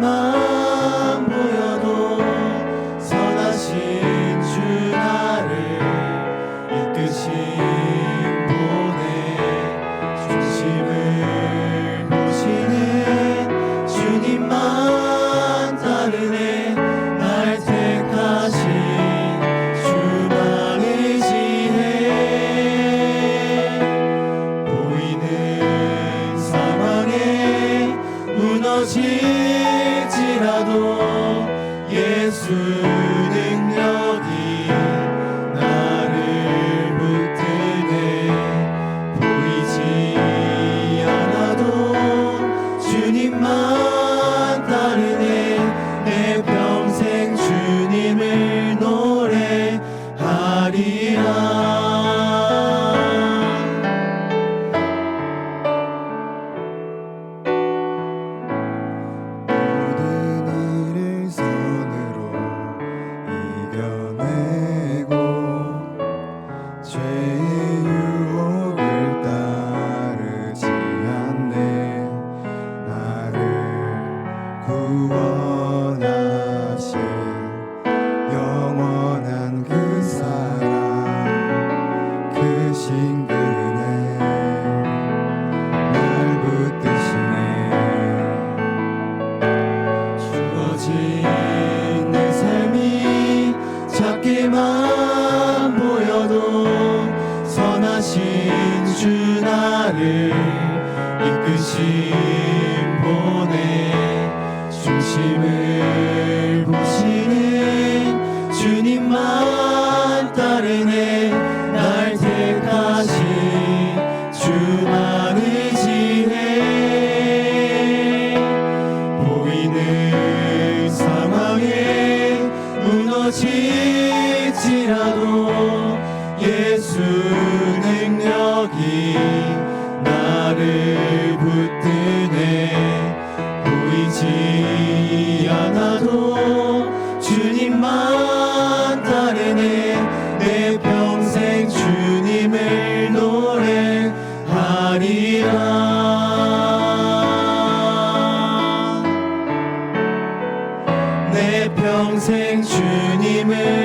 내맘 보여도 선하신 주 나를 이끄신 보내 중심을 보시는 주님만 따르네 날 택하신 주만 의지해 보이는 사망에 무너진 구원하신 영원한 그 사랑 그 신근에 날 붙드시네. 주어진 삶이 작게만 보여도 선하신 주 나를 이끄신 보내 중심을 보시는 주님만 따르네. 날 택하신 주만 의지해 보이는 상황에 무너질지라도 예수 주님만 따르네. 내 평생 주님을 노래하리라. 내 평생 주님을